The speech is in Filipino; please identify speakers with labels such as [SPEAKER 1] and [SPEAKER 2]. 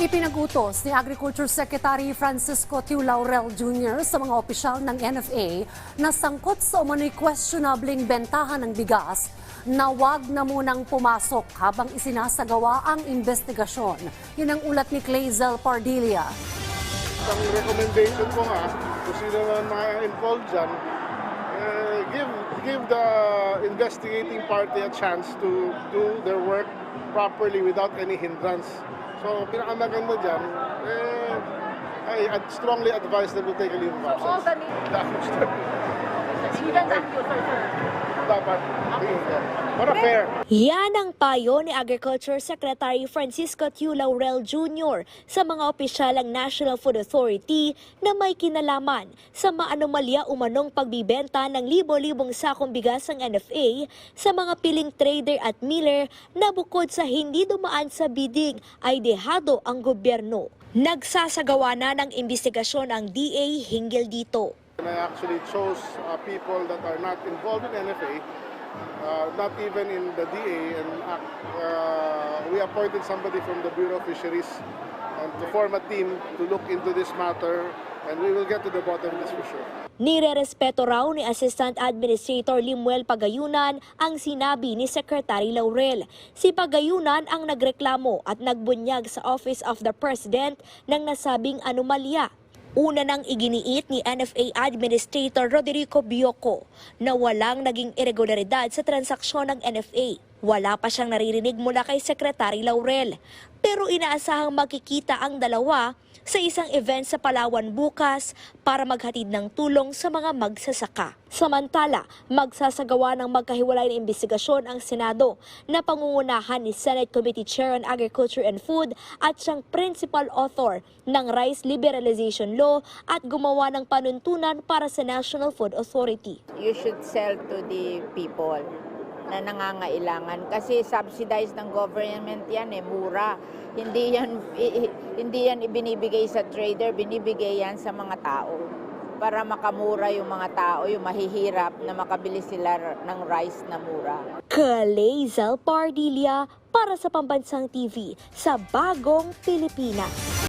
[SPEAKER 1] Ipinagutos ni Agriculture Secretary Francisco Tiu Laurel Jr. sa mga opisyal ng NFA na sangkot sa umano'y questionabling bentahan ng bigas na wag na munang pumasok habang isinasagawa ang investigasyon. Yun ang ulat ni Clazel Pardilla.
[SPEAKER 2] Ang recommendation ko nga, kung sino man mga involved dyan, eh, give, give the investigating party a chance to do their work properly without any hindrance. So, pinakamaganda dyan, eh, I strongly advise them to take a leave of absence.
[SPEAKER 3] the
[SPEAKER 2] Dapat,
[SPEAKER 3] even accuser, sir.
[SPEAKER 2] Para fair.
[SPEAKER 4] Yan ang payo ni Agriculture Secretary Francisco Tiu Laurel Jr. sa mga opisyal ng National Food Authority na may kinalaman sa maanomalya umanong pagbibenta ng libo-libong sakong bigas ng NFA sa mga piling trader at miller na bukod sa hindi dumaan sa bidding ay dehado ang gobyerno. Nagsasagawa na ng investigasyon ang DA hinggil dito.
[SPEAKER 2] And I actually chose uh, people that are not involved in NFA, uh, not even in the DA, and uh, we appointed somebody from the Bureau of Fisheries and to form a team to look into this matter, and we will get to the bottom of this for sure.
[SPEAKER 4] Nirerespeto raw ni Assistant Administrator Limuel Pagayunan ang sinabi ni Secretary Laurel. Si Pagayunan ang nagreklamo at nagbunyag sa Office of the President ng nasabing anomalya. Una nang iginiit ni NFA Administrator Roderico Bioco na walang naging irregularidad sa transaksyon ng NFA. Wala pa siyang naririnig mula kay Secretary Laurel. Pero inaasahang makikita ang dalawa sa isang event sa Palawan bukas para maghatid ng tulong sa mga magsasaka. Samantala, magsasagawa ng magkahiwalay na investigasyon ang Senado na pangungunahan ni Senate Committee Chair on Agriculture and Food at siyang principal author ng Rice Liberalization Law at gumawa ng panuntunan para sa National Food Authority.
[SPEAKER 3] You should sell to the people na nangangailangan. Kasi subsidized ng government yan eh mura. Hindi yan hindi yan ibinibigay sa trader binibigay yan sa mga tao. Para makamura yung mga tao yung mahihirap na makabili sila ng rice na mura.
[SPEAKER 4] Kalezal Pardilia para sa Pambansang TV sa Bagong Pilipinas.